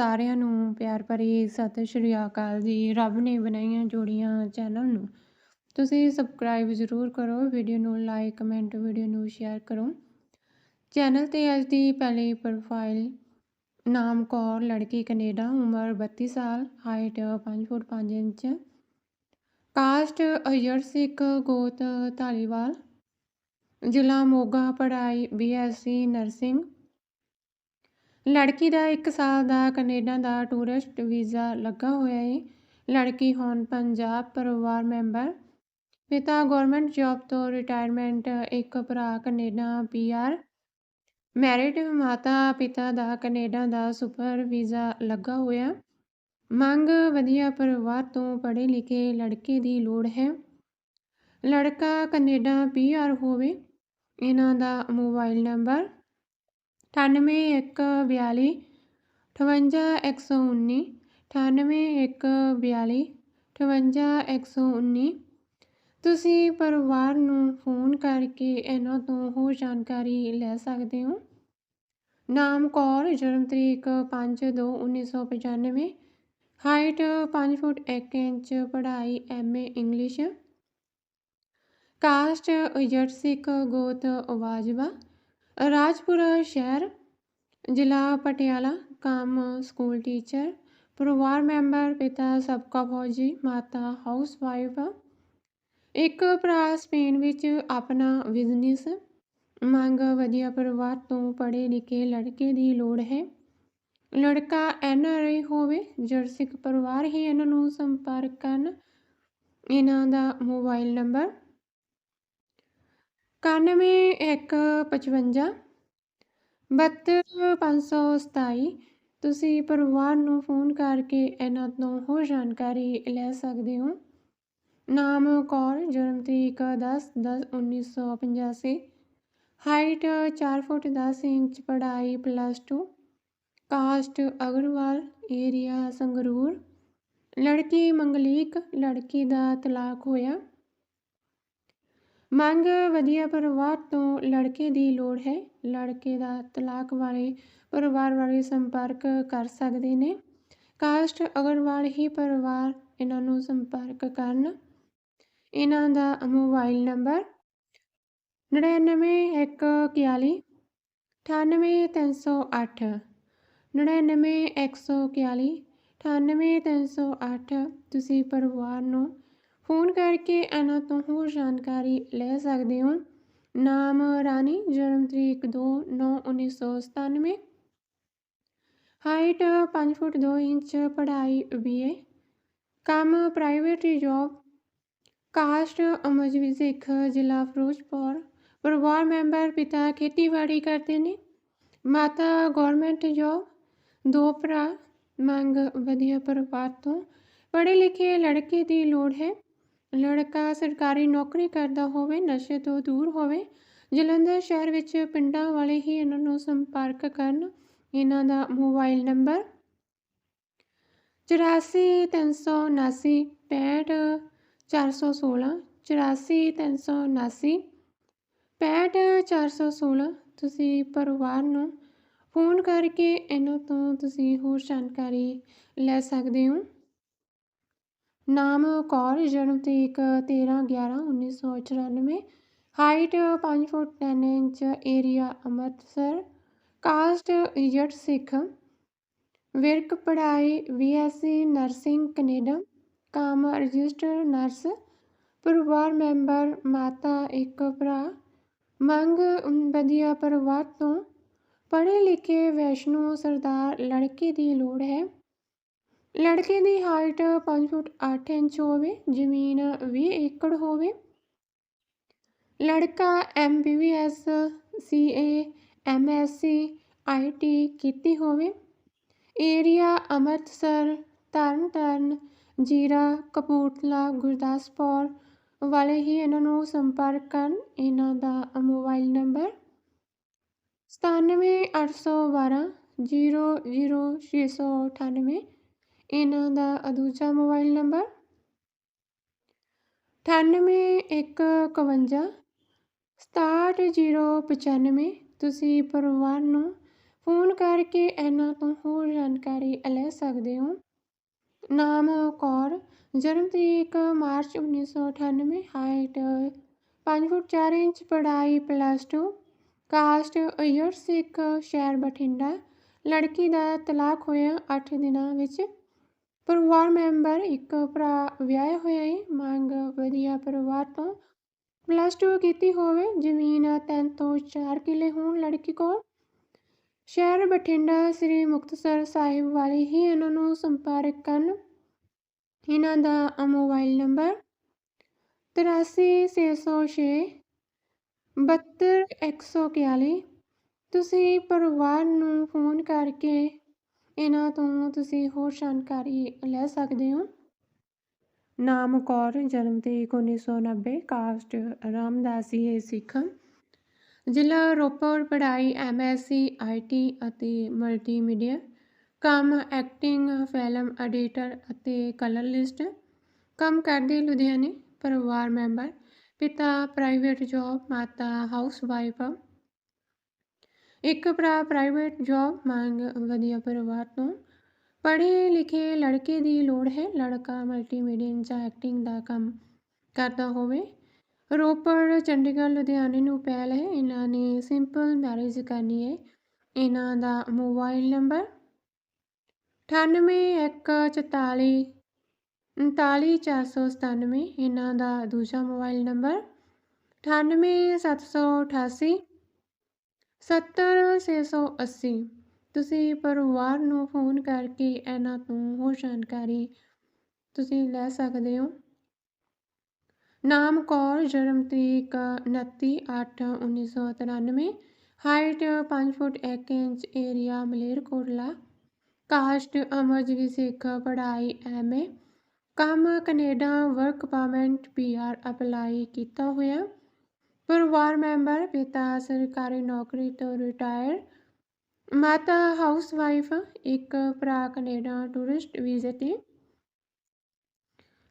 ਸਾਰਿਆਂ ਨੂੰ ਪਿਆਰ ਭਰੀ ਸਤਿ ਸ਼੍ਰੀ ਅਕਾਲ ਜੀ। ਰੱਬ ਨੇ ਬਣਾਈਆਂ ਜੋੜੀਆਂ ਚੈਨਲ ਨੂੰ। ਤੁਸੀਂ ਸਬਸਕ੍ਰਾਈਬ ਜ਼ਰੂਰ ਕਰੋ ਵੀਡੀਓ ਨੂੰ ਲਾਈਕ ਕਮੈਂਟ ਵੀਡੀਓ ਨੂੰ ਸ਼ੇਅਰ ਕਰੋ। ਚੈਨਲ ਤੇ ਅੱਜ ਦੀ ਪਹਿਲੀ ਪ੍ਰੋਫਾਈਲ ਨਾਮ ਕੌਰ, ਲੜਕੀ ਕੈਨੇਡਾ, ਉਮਰ 32 ਸਾਲ ਹਾਈਟ 5 ਫੁੱਟ 5 ਇੰਚ। ਕਾਸਟ ਅਯਰ ਸਿੱਖ ਗੋਤ ਧਾਲੀਵਾਲ। ਜ਼ਿਲ੍ਹਾ ਮੋਗਾ, ਪੜ੍ਹਾਈ ਬੀਐਸਸੀ ਨਰਸਿੰਗ ਲੜਕੀ ਦਾ 1 ਸਾਲ ਦਾ ਕੈਨੇਡਾ ਦਾ ਟੂਰਿਸਟ ਵੀਜ਼ਾ ਲੱਗਾ ਹੋਇਆ ਏ। ਲੜਕੀ ਹੁਣ ਪੰਜਾਬ ਪਰਿਵਾਰ ਮੈਂਬਰ। ਪਿਤਾ ਗਵਰਨਮੈਂਟ ਜੌਬ ਤੋਂ ਰਿਟਾਇਰਮੈਂਟ, ਇੱਕ ਭਰਾ ਕੈਨੇਡਾ ਪੀਆਰ ਮੈਰਿਡ ਮਾਤਾ ਪਿਤਾ ਦਾ ਕੈਨੇਡਾ ਦਾ ਸੁਪਰ ਵੀਜ਼ਾ ਲੱਗਾ ਹੋਇਆ। ਮੰਗ ਵਧੀਆ ਪਰਿਵਾਰ ਤੋਂ ਪੜ੍ਹੇ ਲਿਖੇ ਲੜਕੇ ਦੀ ਲੋੜ ਹੈ। ਲੜਕਾ ਕੈਨੇਡਾ ਪੀਆਰ ਹੋਵੇ। ਇਹਨਾਂ ਦਾ ਮੋਬਾਈਲ ਨੰਬਰ ਅਠਾਨਵੇਂ ਇੱਕ ਬਿਆਲੀ ਅਠਵੰਜਾ, ਇੱਕ ਸੌ ਉੱਨੀ ਅਠਾਨਵੇਂ ਇੱਕ ਬਿਆਲੀ ਅਠਵੰਜਾ, ਇੱਕ ਸੌ ਉੱਨੀ, ਤੁਸੀਂ ਪਰਿਵਾਰ ਨੂੰ ਫੋਨ ਕਰਕੇ ਇਹਨਾਂ ਤੋਂ ਹੋਰ ਜਾਣਕਾਰੀ ਲੈ ਸਕਦੇ ਹੋ? ਨਾਮ ਕੌਰ, ਜਨਮ ਤਰੀਕ 5/2/1995 ਹਾਈਟ 5 ਫੁੱਟ 1 ਇੰਚ, ਪੜ੍ਹਾਈ MA English, caste Jatt Sikh ਗੋਤ ਵਾਜਵਾ ਰਾਜਪੁਰਾ ਸ਼ਹਿਰ, ਜ਼ਿਲ੍ਹਾ ਪਟਿਆਲਾ, ਕੰਮ ਸਕੂਲ ਟੀਚਰ, ਪਰਿਵਾਰ ਮੈਂਬਰ, ਪਿਤਾ ਸਬਕਾ ਫੌਜੀ, ਮਾਤਾ ਹਾਊਸ ਵਾਈਫ ਇੱਕ ਭਰਾ ਸਪੇਨ ਵਿੱਚ ਆਪਣਾ ਬਿਜ਼ਨਸ, ਮੰਗ ਵਧੀਆ ਪਰਿਵਾਰ ਤੋਂ ਪੜ੍ਹੇ ਲਿਖੇ ਲੜਕੇ ਦੀ ਲੋੜ ਹੈ। ਲੜਕਾ ਐਨ ਆਰ ਆਈ ਹੋਵੇ ਜਰਸਿਕ ਪਰਿਵਾਰ ਹੀ ਇਹਨਾਂ ਨੂੰ ਸੰਪਰਕ ਕਰਨ। ਇਹਨਾਂ ਦਾ ਮੋਬਾਈਲ ਨੰਬਰ ਇਕਾਨਵੇਂ ਇੱਕ ਪਚਵੰਜਾ ਬਹੱਤਰ ਪੰਜ ਸੌ ਸਤਾਈ। ਤੁਸੀਂ ਪਰਿਵਾਰ ਨੂੰ ਫੋਨ ਕਰਕੇ ਇਹਨਾਂ ਤੋਂ ਹੋਰ ਜਾਣਕਾਰੀ ਲੈ ਸਕਦੇ ਹੋ। ਨਾਮ ਕੌਰ, ਜਨਮ ਤਰੀਕ ਦਸ ਦਸ ਉੱਨੀ ਸੌ ਪਚਾਸੀ। ਹਾਈਟ ਚਾਰ ਫੁੱਟ ਦਸ ਇੰਚ, ਪੜ੍ਹਾਈ plus two caste Agarwal, area Sangrur. ਲੜਕੀ ਮੰਗਲੀਕ, ਲੜਕੀ ਦਾ ਤਲਾਕ ਹੋਇਆ। ਮੰਗ ਵਧੀਆ ਪਰਿਵਾਰ ਤੋਂ ਲੜਕੇ ਦੀ ਲੋੜ ਹੈ। ਲੜਕੇ ਦਾ ਤਲਾਕ ਵਾਲੇ ਪਰਿਵਾਰ ਵਾਲੇ ਸੰਪਰਕ ਕਰ ਸਕਦੇ ਨੇ। ਕਾਸਟ ਅਗਰਵਾਲ ਹੀ ਪਰਿਵਾਰ ਇਹਨਾਂ ਨੂੰ ਸੰਪਰਕ ਕਰਨ। ਇਹਨਾਂ ਦਾ ਮੋਬਾਈਲ ਨੰਬਰ 9914 98308 99141 98308 ਤੁਸੀਂ ਪਰਿਵਾਰ ਨੂੰ ਫੋਨ ਕਰਕੇ ਇਹਨਾਂ ਤੋਂ ਹੋਰ ਜਾਣਕਾਰੀ ਲੈ ਸਕਦੇ ਹੋ। ਨਾਮ ਰਾਣੀ, ਜਨਮ ਤਰੀਕ 2/9/1997 ਹਾਈਟ 5 ਫੁੱਟ 2 ਇੰਚ, ਪੜ੍ਹਾਈ ਬੀਏ ਕੰਮ ਪ੍ਰਾਈਵੇਟ ਜੌਬ ਕਾਸਟ ਅਮਜਵੀ ਸਿੱਖ, ਜ਼ਿਲ੍ਹਾ ਫਿਰੋਜ਼ਪੁਰ। ਪਰਿਵਾਰ ਮੈਂਬਰ ਪਿਤਾ ਖੇਤੀਬਾੜੀ ਕਰਦੇ ਨੇ। ਮਾਤਾ ਗਵਰਨਮੈਂਟ ਜੌਬ ਦੋ ਭਰਾ, ਮੰਗ ਵਧੀਆ ਪਰਿਵਾਰ ਤੋਂ। ਪੜ੍ਹੇ ਲਿਖੇ ਲੜਕੇ ਦੀ ਲੋੜ ਹੈ। ਲੜਕਾ ਸਰਕਾਰੀ ਨੌਕਰੀ ਕਰਦਾ ਹੋਵੇ, ਨਸ਼ੇ ਤੋਂ ਦੂਰ ਹੋਵੇ, ਜਲੰਧਰ ਸ਼ਹਿਰ ਵਿੱਚ ਪਿੰਡਾਂ ਵਾਲੇ ਹੀ ਇਹਨਾਂ ਨੂੰ ਸੰਪਰਕ ਕਰਨ। ਇਹਨਾਂ ਦਾ ਮੋਬਾਈਲ ਨੰਬਰ ਚੁਰਾਸੀ ਤਿੰਨ ਸੌ ਉਨਾਸੀ ਪੈਂਹਠ ਚਾਰ ਸੌ ਸੋਲ੍ਹਾਂ ਚੁਰਾਸੀ ਤਿੰਨ ਸੌ ਉਨਾਸੀ ਪੈਂਹਠ ਚਾਰ ਸੌ ਸੋਲ੍ਹਾਂ ਤੁਸੀਂ ਪਰਿਵਾਰ ਨੂੰ ਫੋਨ ਕਰਕੇ ਇਹਨਾਂ ਤੋਂ ਤੁਸੀਂ ਹੋਰ ਜਾਣਕਾਰੀ ਲੈ ਸਕਦੇ ਹੋ। ਨਾਮ ਕੌਰ, ਜਨਮ ਤਰੀਕ 13/11/1994 height 5 foot 10 inch, area Amritsar. Caste Jatt Sikh. Virk ਪੜ੍ਹਾਈ, ਬੀਐਸਸੀ ਨਰਸਿੰਗ ਕੈਨੇਡਾ। ਕਾਮ ਰਜਿਸਟਰ ਨਰਸ। ਪਰਿਵਾਰ ਮੈਂਬਰ, ਮਾਤਾ, ਇੱਕ ਭਰਾ। ਮੰਗ ਵਧੀਆ ਪਰਿਵਾਰ ਤੋਂ। ਪੜ੍ਹੇ ਲਿਖੇ ਵੈਸ਼ਨੂ ਸਰਦਾਰ, ਲੜਕੇ ਦੀ ਲੋੜ ਹੈ। ਲੜਕੇ ਦੀ ਹਾਈਟ 5 ਫੁੱਟ 8 ਇੰਚ ਹੋਵੇ, ਜ਼ਮੀਨ 20 ਏਕੜ ਹੋਵੇ। ਲੜਕਾ ਐਮਬੀਬੀਐਸ ਸੀਏ ਐਮਐਸਸੀ ਆਈਟੀ ਕੀਤੀ ਹੋਵੇ। ਏਰੀਆ ਅੰਮ੍ਰਿਤਸਰ, ਤਰਨਤਾਰਨ, ਜੀਰਾ, ਕਪੂਰਥਲਾ, ਗੁਰਦਾਸਪੁਰ ਵਾਲੇ ਹੀ ਇਹਨਾਂ ਨੂੰ ਸੰਪਰਕ ਕਰਨ ਇਹਨਾਂ ਦਾ ਮੋਬਾਈਲ ਨੰਬਰ 97812 00698 ਇਹਨਾਂ ਦਾ ਦੂਜਾ ਮੋਬਾਈਲ ਨੰਬਰ ਅਠਾਨਵੇਂ ਇੱਕ ਇਕਵੰਜਾ, ਸਤਾਹਠ ਜੀਰੋ ਪਚਾਨਵੇਂ। ਤੁਸੀਂ ਪਰਿਵਾਰ ਨੂੰ ਫੋਨ ਕਰਕੇ ਇਹਨਾਂ ਤੋਂ ਹੋਰ ਜਾਣਕਾਰੀ ਲੈ ਸਕਦੇ ਹੋ। ਨਾਮ ਕੌਰ, ਜਨਮ ਤਰੀਕ ਮਾਰਚ 1998 ਹਾਈਟ 5 ਫੁੱਟ 4 ਇੰਚ, ਪੜ੍ਹਾਈ ਪਲੱਸ 2 ਕਾਸਟ ਅਯਰ ਸਿੱਖ, ਸ਼ਹਿਰ ਬਠਿੰਡਾ। ਲੜਕੀ ਦਾ ਤਲਾਕ ਹੋਇਆ 8 ਦਿਨਾਂ ਵਿੱਚ। ਪਰਿਵਾਰ ਮੈਂਬਰ ਇੱਕ ਭਰਾ ਵਿਆਹਿਆ ਹੋਇਆ ਏ। ਮੰਗ ਵਧੀਆ ਪਰਿਵਾਰ ਤੋਂ ਪਲੱਸ 2 ਕੀਤੀ ਹੋਵੇ। ਜ਼ਮੀਨ 3 ਤੋਂ 4 ਕਿੱਲੇ ਹੋਣ ਲੜਕੀ ਕੋਲ। ਸ਼ਹਿਰ ਬਠਿੰਡਾ ਸ੍ਰੀ ਮੁਕਤਸਰ ਸਾਹਿਬ ਵਾਲੇ ਹੀ ਇਹਨਾਂ ਨੂੰ ਸੰਪਰਕ ਕਰਨ। ਇਹਨਾਂ ਦਾ ਮੋਬਾਈਲ ਨੰਬਰ 83606 72141 ਤੁਸੀਂ ਪਰਿਵਾਰ ਨੂੰ ਫੋਨ ਕਰਕੇ ਇਹਨਾਂ ਤੋਂ ਤੁਸੀਂ ਹੋਰ ਜਾਣਕਾਰੀ ਲੈ ਸਕਦੇ ਹੋ? ਨਾਮ ਕੌਰ, ਜਨਮ ਤਰੀਕ 1990 ਕਾਸਟ ਰਾਮਦਾਸੀ ਹੈ ਸਿੱਖ। ਜ਼ਿਲ੍ਹਾ ਰੋਪੜ, ਪੜ੍ਹਾਈ ਐਮਐਸਸੀ ਆਈਟੀ ਅਤੇ ਮਲਟੀਮੀਡੀਆ। ਕੰਮ, ਐਕਟਿੰਗ, ਫਿਲਮ ਐਡੀਟਰ ਅਤੇ ਕਲਰਲਿਸਟ। ਕੰਮ ਕਰਦੇ ਲੁਧਿਆਣੇ, ਪਰਿਵਾਰ ਮੈਂਬਰ, ਪਿਤਾ ਪ੍ਰਾਈਵੇਟ ਜੌਬ ਮਾਤਾ ਹਾਊਸ ਵਾਈਫ ਇੱਕ ਭਰਾ ਪ੍ਰਾਈਵੇਟ ਜੌਬ ਮੰਗ ਵਧੀਆ ਪਰਿਵਾਰ ਤੋਂ। ਪੜ੍ਹੇ ਲਿਖੇ ਲੜਕੇ ਦੀ ਲੋੜ ਹੈ, ਲੜਕਾ ਮਲਟੀਮੀਡੀਆ ਜਾਂ ਐਕਟਿੰਗ ਦਾ ਕੰਮ ਕਰਦਾ ਹੋਵੇ। ਰੋਪੜ, ਚੰਡੀਗੜ੍ਹ, ਲੁਧਿਆਣੇ ਨੂੰ ਪਹਿਲ ਹੈ। ਇਹਨਾਂ ਨੇ ਸਿੰਪਲ ਮੈਰਿਜ ਕਰਨੀ ਹੈ। ਇਹਨਾਂ ਦਾ ਮੋਬਾਈਲ ਨੰਬਰ 9814 39497 ਇਹਨਾਂ ਦਾ ਦੂਜਾ ਮੋਬਾਈਲ ਨੰਬਰ 98788 70680 ਤੁਸੀਂ ਪਰਿਵਾਰ ਨੂੰ ਫੋਨ ਕਰਕੇ ਇਹਨਾਂ ਤੋਂ ਹੋਰ ਜਾਣਕਾਰੀ ਤੁਸੀਂ ਲੈ ਸਕਦੇ ਹੋ। ਨਾਮ ਕੌਰ, ਜਨਮ ਤਰੀਕ 29/8/1993 height 5 foot 1 inch, area Malerkotla caste Amarjeet Sikh ਪੜ੍ਹਾਈ ਐਮਏ ਕੰਮ Canada work permit PR apply ਕੀਤਾ ਹੋਇਆ। ਪਰਿਵਾਰ ਮੈਂਬਰ, ਪਿਤਾ, ਸਰਕਾਰੀ ਨੌਕਰੀ ਤੋਂ ਰਿਟਾਇਰ, ਮਾਤਾ, ਹਾਊਸਵਾਈਫ, ਇੱਕ ਭਰਾ ਕੈਨੇਡਾ ਟੂਰਿਸਟ ਵੀਜ਼ੇ ਤੇ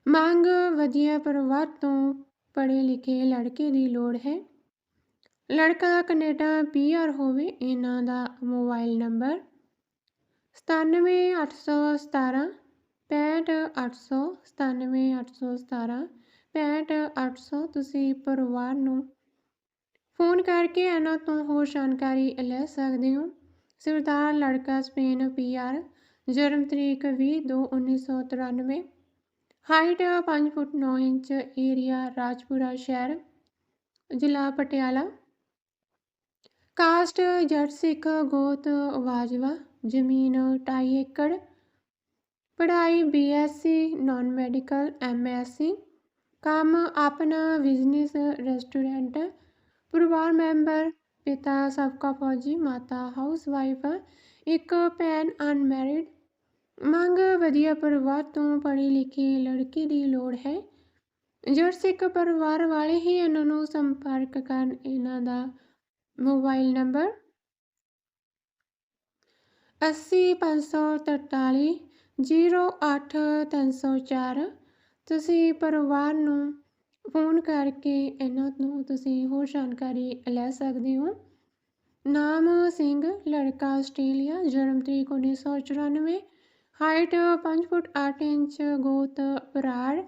ਮੰਗ, ਵਧੀਆ ਪਰਿਵਾਰ ਤੋਂ ਪੜ੍ਹੇ ਲਿਖੇ ਲੜਕੇ ਦੀ ਲੋੜ ਹੈ। ਲੜਕਾ ਕੈਨੇਡਾ ਪੀਆਰ ਹੋਵੇ, ਇਹਨਾਂ ਦਾ ਮੋਬਾਈਲ ਨੰਬਰ 97817 65800 97817 65800 ਤੁਸੀਂ ਪਰਿਵਾਰ ਨੂੰ ਫੋਨ ਕਰਕੇ ਇਹਨਾਂ ਤੋਂ ਹੋਰ ਜਾਣਕਾਰੀ ਲੈ ਸਕਦੇ ਹੋ। ਸਰਦਾਰ ਲੜਕਾ ਸਪੇਨ ਪੀਆਰ ਜਨਮ ਤਰੀਕ 20 2 1993 height 5 foot 9 inch, area Rajpura ਸ਼ਹਿਰ, ਜ਼ਿਲ੍ਹਾ ਪਟਿਆਲਾ। ਕਾਸਟ ਜੱਟ ਸਿੱਖ ਗੋਤ ਵਾਜਵਾ, ਜ਼ਮੀਨ 2.5 ਏਕੜ। ਪੜ੍ਹਾਈ ਬੀਐਸਸੀ ਨਾਨ ਮੈਡੀਕਲ ਐਮਐਸਸੀ ਕੰਮ ਆਪਣਾ ਬਿਜ਼ਨਸ ਰੈਸਟੋਰੈਂਟ ਪਰਿਵਾਰ ਮੈਂਬਰ, ਪਿਤਾ ਸਾਬਕਾ ਫੌਜੀ, ਮਾਤਾ ਹਾਊਸ ਵਾਈਫ ਇੱਕ ਭੈਣ ਅਨਮੈਰਿਡ। ਮੰਗ ਵਧੀਆ ਪਰਿਵਾਰ ਤੋਂ ਪੜ੍ਹੀ ਲਿਖੀ ਲੜਕੀ ਦੀ ਲੋੜ ਹੈ। ਜੜ ਸਿੱਖ ਪਰਿਵਾਰ ਵਾਲੇ ਹੀ ਇਹਨਾਂ ਨੂੰ ਸੰਪਰਕ ਕਰਨ ਇਹਨਾਂ ਦਾ ਮੋਬਾਈਲ ਨੰਬਰ 80543 08304 ਤੁਸੀਂ ਪਰਿਵਾਰ ਨੂੰ ਫੋਨ ਕਰਕੇ ਇਹਨਾਂ ਨੂੰ ਤੁਸੀਂ ਹੋਰ ਜਾਣਕਾਰੀ ਲੈ ਸਕਦੇ ਹੋ। ਨਾਮ ਸਿੰਘ, ਲੜਕਾ ਆਸਟ੍ਰੇਲੀਆ, ਜਨਮ ਤਰੀਕ 1994 ਹਾਈਟ 5 ਫੁੱਟ 8 ਇੰਚ, ਗੋਤ ਬਰਾੜ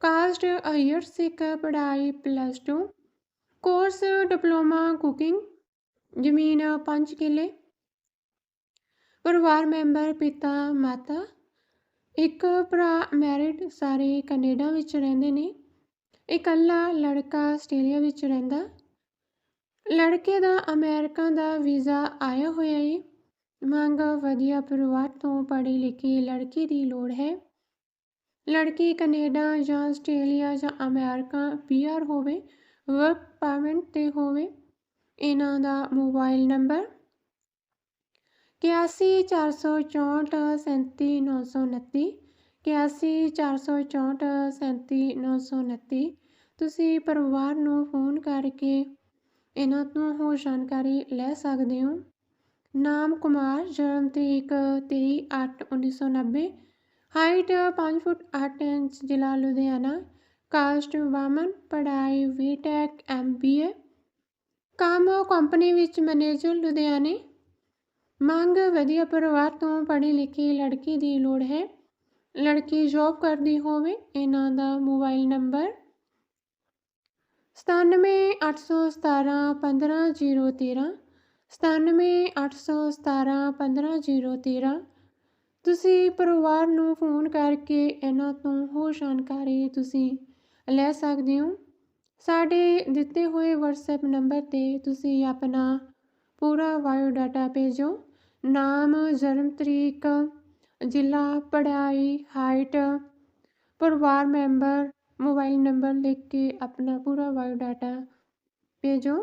ਕਾਸਟ ਅਯਰ ਸਿੱਖ ਪੜ੍ਹਾਈ ਪਲੱਸ 2 ਕੋਰਸ ਡਿਪਲੋਮਾ ਕੁਕਿੰਗ, ਜ਼ਮੀਨ 5 ਕਿੱਲੇ। ਪਰਿਵਾਰ ਮੈਂਬਰ, ਪਿਤਾ, ਮਾਤਾ। ਇੱਕ ਭਰਾ ਮੈਰਿਡ ਸਾਰੇ ਕੈਨੇਡਾ ਵਿੱਚ ਰਹਿੰਦੇ ਨੇ। ਇਕੱਲਾ ਲੜਕਾ ਆਸਟ੍ਰੇਲੀਆ ਵਿੱਚ ਰਹਿੰਦਾ। ਲੜਕੇ ਦਾ ਅਮਰੀਕਾ ਦਾ ਵੀਜ਼ਾ ਆਇਆ ਹੋਇਆ ਏ। ਮੰਗ ਵਧੀਆ ਪਰਿਵਾਰ ਤੋਂ ਪੜ੍ਹੀ ਲਿਖੀ ਲੜਕੀ ਦੀ ਲੋੜ ਹੈ। ਲੜਕੀ ਕੈਨੇਡਾ ਜਾਂ ਆਸਟ੍ਰੇਲੀਆ ਜਾਂ ਅਮਰੀਕਾ ਪੀਆਰ ਹੋਵੇ, ਵਰਕ ਪਰਮਿਟ ਤੇ ਹੋਵੇ, ਇਹਨਾਂ ਦਾ ਮੋਬਾਈਲ ਨੰਬਰ ਇਕਿਆਸੀ ਚਾਰ ਸੌ ਚੌਂਹਠ ਸੈਂਤੀ ਨੌ ਸੌ ਉਨੱਤੀ। ਤੁਸੀਂ ਪਰਿਵਾਰ ਨੂੰ ਫੋਨ ਕਰਕੇ ਇਹਨਾਂ ਤੋਂ ਹੋਰ ਜਾਣਕਾਰੀ ਲੈ ਸਕਦੇ ਹੋ। ਨਾਮ ਕੁਮਾਰ, ਜਨਮ ਤਰੀਕ 23/8/1990 ਹਾਈਟ 5 ਫੁੱਟ 8 ਇੰਚ, ਜ਼ਿਲ੍ਹਾ ਲੁਧਿਆਣਾ। ਕਾਸਟ ਵਾਮਨ, ਪੜ੍ਹਾਈ ਬੀਟੈਕ ਐਮਬੀਏ ਕੰਮ ਕੰਪਨੀ ਵਿੱਚ ਮੈਨੇਜਰ ਲੁਧਿਆਣੇ। ਮੰਗ, ਵਧੀਆ ਪਰਿਵਾਰ ਤੋਂ ਪੜ੍ਹੀ ਲਿਖੀ ਲੜਕੀ ਦੀ ਲੋੜ ਹੈ। ਲੜਕੀ ਜੋਬ ਕਰਦੀ ਹੋਵੇ, ਇਹਨਾਂ ਦਾ ਮੋਬਾਈਲ ਨੰਬਰ ਸਤਾਨਵੇਂ ਅੱਠ ਸੌ ਸਤਾਰਾਂ ਪੰਦਰਾਂ ਜੀਰੋ ਤੇਰਾਂ, ਸਤਾਨਵੇਂ ਅੱਠ ਸੌ ਸਤਾਰਾਂ ਪੰਦਰਾਂ ਜੀਰੋ ਤੇਰਾਂ। ਤੁਸੀਂ ਪਰਿਵਾਰ ਨੂੰ ਫੋਨ ਕਰਕੇ ਇਹਨਾਂ ਤੋਂ ਹੋਰ ਜਾਣਕਾਰੀ ਤੁਸੀਂ ਲੈ ਸਕਦੇ ਹੋ। ਸਾਡੇ ਦਿੱਤੇ ਹੋਏ WhatsApp ਨੰਬਰ 'ਤੇ ਤੁਸੀਂ ਆਪਣਾ ਪੂਰਾ ਬਾਇਓ ਡਾਟਾ ਭੇਜੋ। ਨਾਮ, ਜਨਮ ਤਰੀਕ ਜ਼ਿਲ੍ਹਾ ਪੜ੍ਹਾਈ ਹਾਈਟ ਪਰਿਵਾਰ ਮੈਂਬਰ ਮੋਬਾਈਲ ਨੰਬਰ ਲਿਖ ਕੇ ਆਪਣਾ ਪੂਰਾ ਬਾਇਓ ਡਾਟਾ ਭੇਜੋ।